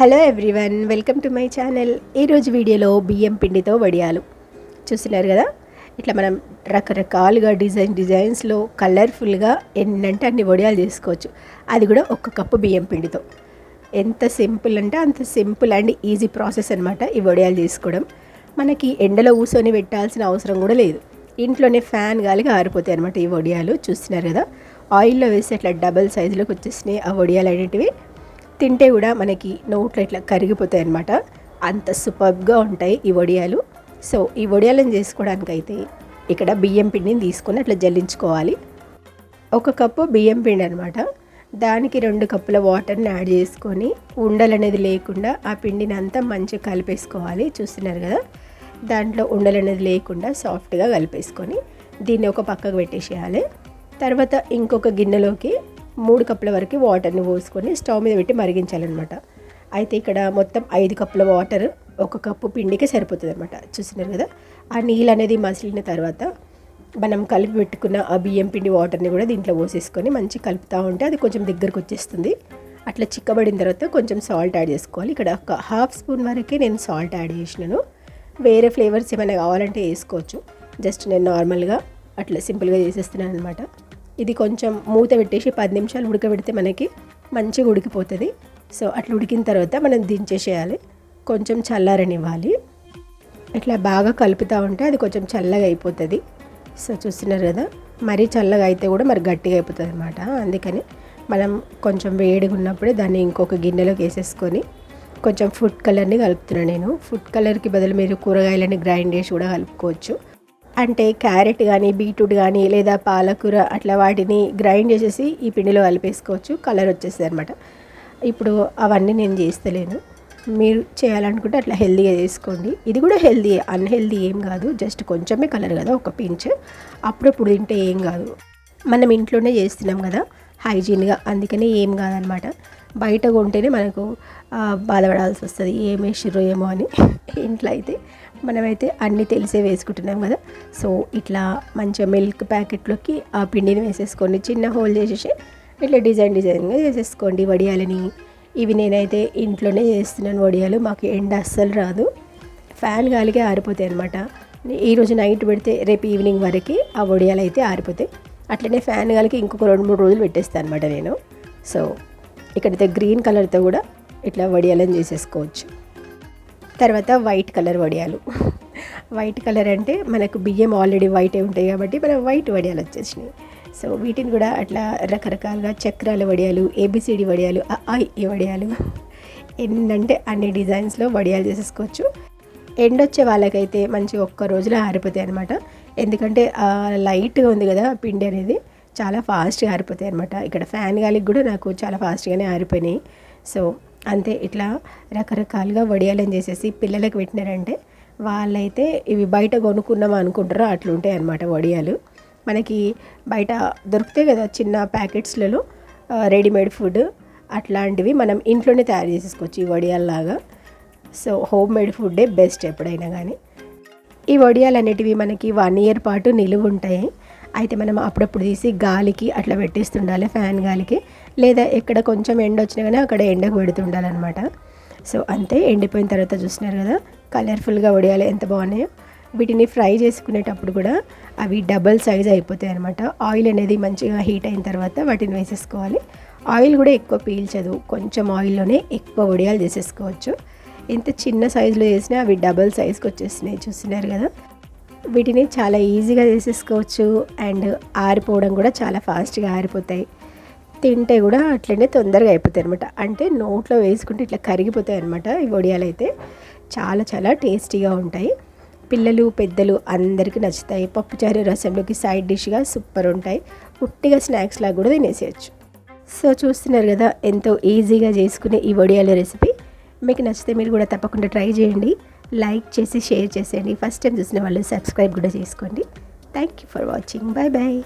Hello everyone welcome to my channel ఈరోజు వీడియోలో బియ్యం పిండితో వడియాలు. చూస్తున్నారు కదా? ఇట్లా మనం రకరకాలుగా డిజైన్ డిజైన్స్లో కలర్ఫుల్గా ఎన్నంటే అన్ని వడియాలు చేసుకోవచ్చు. అది కూడా ఒక కప్పు బియ్యం పిండితో. ఎంత సింపుల్ అంటే అంత సింపుల్ అండ్ ఈజీ ప్రాసెస్ అనమాట ఈ వడియాలు చేసుకోవడం మనకి ఎండలో కూర్చొని పెట్టాల్సిన అవసరం కూడా లేదు. ఇంట్లోనే ఫ్యాన్ గాలిగా ఆరిపోతాయి అనమాట ఈ వడియాలు. చూస్తున్నారు కదా? ఆయిల్లో వేసి అట్లా డబల్ సైజులోకి వచ్చేసినాయి ఆ వడియాలు అనేటివి. తింటే కూడా మనకి నోట్లో ఇట్లా కరిగిపోతాయి అనమాట అంత సూపర్గా ఉంటాయి ఈ వడియాలు. సో ఈ వడియాలను చేసుకోవడానికి అయితే ఇక్కడ బియ్యం పిండిని తీసుకొని అట్లా జల్లించుకోవాలి. ఒక కప్పు బియ్యం పిండి అనమాట దానికి రెండు కప్పుల వాటర్ని యాడ్ చేసుకొని ఉండలు అనేది లేకుండా ఆ పిండిని అంతా మంచిగా కలిపేసుకోవాలి. చూస్తున్నారు కదా? దాంట్లో ఉండలు అనేది లేకుండా సాఫ్ట్గా కలిపేసుకొని దీన్ని ఒక పక్కకు పెట్టేసేయాలి. తర్వాత ఇంకొక గిన్నెలోకి మూడు కప్పుల వరకు వాటర్ని పోసుకొని స్టవ్ మీద పెట్టి మరిగించాలన్నమాట. అయితే ఇక్కడ మొత్తం ఐదు కప్పుల వాటర్ ఒక కప్పు పిండికి సరిపోతుంది అనమాట చూస్తున్నారు కదా? ఆ నీళ్ళు అనేది మసిలిన తర్వాత మనం కలిపి పెట్టుకున్న ఆ బియ్యం పిండి వాటర్ని కూడా దీంట్లో పోసేసుకొని మంచి కలుపుతూ ఉంటే అది కొంచెం దగ్గరకు వచ్చేస్తుంది. అట్లా చిక్కబడిన తర్వాత కొంచెం సాల్ట్ యాడ్ చేసుకోవాలి. ఇక్కడ ఒక హాఫ్ స్పూన్ వరకే నేను సాల్ట్ యాడ్ చేసినాను. వేరే ఫ్లేవర్స్ ఏమైనా కావాలంటే వేసుకోవచ్చు. జస్ట్ నేను నార్మల్గా అట్లా సింపుల్గా చేసేస్తున్నాను అనమాట ఇది కొంచెం మూత పెట్టేసి పది నిమిషాలు ఉడకబెడితే మనకి మంచిగా ఉడికిపోతుంది. సో అట్లా ఉడికిన తర్వాత మనం దించేసేయాలి. కొంచెం చల్లారనివ్వాలి. ఇట్లా బాగా కలుపుతూ ఉంటే అది కొంచెం చల్లగా అయిపోతుంది. సో చూస్తున్నారు కదా మరీ చల్లగా అయితే కూడా మరి గట్టిగా అయిపోతుంది అనమాట అందుకని మనం కొంచెం వేడిగా ఉన్నప్పుడే దాన్ని ఇంకొక గిన్నెలోకి వేసేసుకొని కొంచెం ఫుడ్ కలర్ని కలుపుతున్నాను నేను. ఫుడ్ కలర్కి బదులు మీరు కూరగాయలని గ్రైండ్ చేసి కూడా కలుపుకోవచ్చు. అంటే క్యారెట్ కానీ బీట్రూట్ కానీ లేదా పాలకూర అట్లా వాటిని గ్రైండ్ చేసేసి ఈ పిండిలో కలిపేసుకోవచ్చు. కలర్ వచ్చేస్తుంది అనమాట ఇప్పుడు అవన్నీ నేను చేస్తలేను. మీరు చేయాలనుకుంటే అట్లా హెల్దీగా చేసుకోండి. ఇది కూడా హెల్దీ అన్హెల్దీ ఏం కాదు. జస్ట్ కొంచెమే కలర్ కదా ఒక పించ్. అప్పుడప్పుడు తింటే ఏం కాదు. మనం ఇంట్లోనే చేస్తున్నాం కదా హైజీన్గా. అందుకనే ఏం కాదనమాట బయట కొంటేనే మనకు బాధపడాల్సి వస్తుంది. ఏమేసిర్రో ఏమో అని. ఇంట్లో అయితే మనమైతే అన్నీ తెలిసే వేసుకుంటున్నాం కదా. సో ఇట్లా మంచిగా మిల్క్ ప్యాకెట్లోకి ఆ పిండిని వేసేసుకోండి చిన్న హోల్ చేసేసి ఇట్లా డిజైన్ డిజైన్గా చేసేసుకోండి వడియాలని. ఇవి నేనైతే ఇంట్లోనే చేస్తున్నాను వడియాలు మాకు ఎండ అస్సలు రాదు. ఫ్యాన్ గాలికే ఆరిపోతాయి అనమాట ఈరోజు నైట్ పెడితే రేపు ఈవినింగ్ వరకు ఆ వడియాలు అయితే ఆరిపోతాయి. అట్లనే ఫ్యాన్ గాలికి ఇంకొక రెండు మూడు రోజులు పెట్టేస్తాను అనమాట నేను. సో ఇక్కడైతే గ్రీన్ కలర్తో కూడా ఇట్లా వడియాలని చేసేసుకోవచ్చు. తర్వాత వైట్ కలర్ వడియాలు. వైట్ కలర్ అంటే మనకు బియ్యం ఆల్రెడీ వైటే ఉంటాయి కాబట్టి మనం వైట్ వడియాలు వచ్చేసినాయి. సో వీటిని కూడా అట్లా రకరకాలుగా చక్రాల వడియాలు ఏబిసిడి వడియాలు ఈ వడియాలు. ఎన్నంటే అన్ని డిజైన్స్లో వడియాలు చేసేసుకోవచ్చు. ఎండొచ్చే వాళ్ళకైతే మంచి ఒక్క రోజులో ఆరిపోతాయి అనమాట ఎందుకంటే లైట్గా ఉంది కదా పిండి అనేది చాలా ఫాస్ట్గా ఆరిపోతాయి అనమాట ఇక్కడ ఫ్యాన్ గాలికి కూడా నాకు చాలా ఫాస్ట్గానే ఆరిపోయినాయి. సో అంతే ఇట్లా రకరకాలుగా వడియాలని చేసేసి పిల్లలకు పెట్టినారంటే వాళ్ళైతే ఇవి బయట కొనుక్కున్నాం అనుకుంటారో అట్లుంటాయి అనమాట వడియాలు. మనకి బయట దొరుకుతాయి కదా చిన్న ప్యాకెట్స్లలో రెడీమేడ్ ఫుడ్ అట్లాంటివి మనం ఇంట్లోనే తయారు చేసేసుకోవచ్చు ఈ వడియాల్లాగా. సో హోమ్ మేడ్ ఫుడ్డే బెస్ట్ ఎప్పుడైనా కానీ ఈ వడియాలు అనేటివి మనకి వన్ ఇయర్ పాటు నిలువ ఉంటాయి అయితే మనం అప్పుడప్పుడు తీసి గాలికి అట్లా పెట్టేస్తుండాలి ఫ్యాన్ గాలికి. లేదా ఎక్కడ కొంచెం ఎండ వచ్చినా కానీ అక్కడ ఎండకు పెడుతుండాలన్నమాట. సో అంతే ఎండిపోయిన తర్వాత చూస్తున్నారు కదా కలర్ఫుల్గా వడియాలి ఎంత బాగున్నాయో. వీటిని ఫ్రై చేసుకునేటప్పుడు కూడా అవి డబల్ సైజ్ అయిపోతాయి అనమాట ఆయిల్ అనేది మంచిగా హీట్ అయిన తర్వాత వాటిని వేసేసుకోవాలి. ఆయిల్ కూడా ఎక్కువ పీల్చదు. కొంచెం ఆయిల్లోనే ఎక్కువ వడియాలు చేసేసుకోవచ్చు ఎంత చిన్న సైజులో చేసినా అవి డబల్ సైజ్కి వచ్చేసినాయి చూస్తున్నారు కదా వీటిని చాలా ఈజీగా చేసేసుకోవచ్చు అండ్ ఆరిపోవడం కూడా చాలా ఫాస్ట్గా ఆరిపోతాయి. తింటే కూడా అట్లనే తొందరగా అయిపోతాయి అనమాట అంటే నోట్లో వేసుకుంటే ఇట్లా కరిగిపోతాయి అనమాట ఈ వడియాలు అయితే చాలా చాలా టేస్టీగా ఉంటాయి. పిల్లలు పెద్దలు అందరికీ నచ్చుతాయి. పప్పుచారు రసంలోకి సైడ్ డిష్గా సూపర్ ఉంటాయి. పుట్టిగా స్నాక్స్ లాగా కూడా తినేసేయచ్చు. సో చూస్తున్నారు కదా ఎంతో ఈజీగా చేసుకునే ఈ వడియాల రెసిపీ. మీకు నచ్చితే మీరు కూడా తప్పకుండా ట్రై చేయండి. లైక్ చేసి షేర్ చేసేయండి. ఫస్ట్ టైం చూసిన వాళ్ళు సబ్స్క్రైబ్ కూడా చేసుకోండి. Thank you for watching bye bye